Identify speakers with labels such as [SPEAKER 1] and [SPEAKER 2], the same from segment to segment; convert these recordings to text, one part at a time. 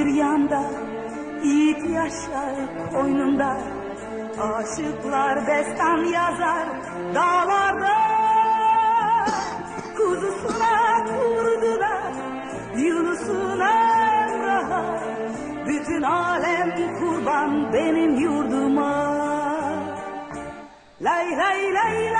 [SPEAKER 1] bir yanda Yiğit yaşar koynunda. Aşıklar destan yazar dağlarda. Kuzusuna kurdular Yunus'una Emrah'a Bütün alem kurban benim yurduma. Lay lay lay lay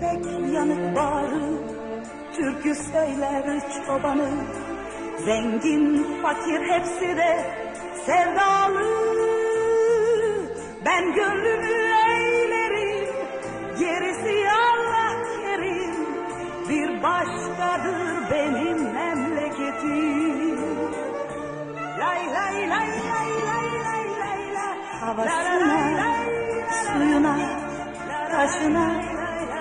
[SPEAKER 1] pek yanık bağrı Türkü söyler çobanı Zengin fakir hepsi de sevdalı Ben gönlümü eğlerim Gerisi Allah kerim Bir başkadır benim memleketim Lay lay lay lay lay lay lay la Havasına, suyuna, taşına,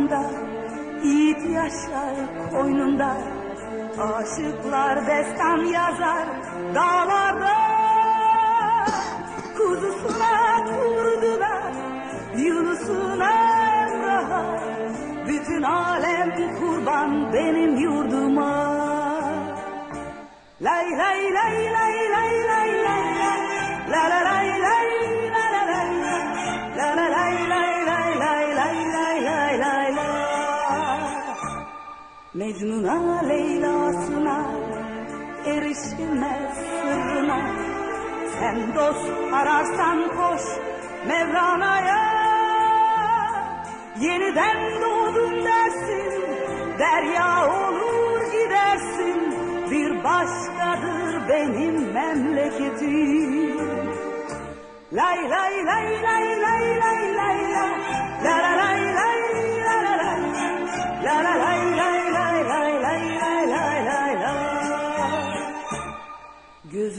[SPEAKER 1] yanda Yiğit yaşar koynunda. Aşıklar destan yazar dağlarda. Kuzusuna kurdular Yunus'una Emrah'a Bütün alem kurban benim yurduma. Lay lay lay lay lay lay erişilmez sırrına Sen dost ararsan koş Mevlana'ya Yeniden doğdum dersin Derya olur gidersin Bir başkadır benim memleketim Lay lay lay lay lay lay lay la La la lay lay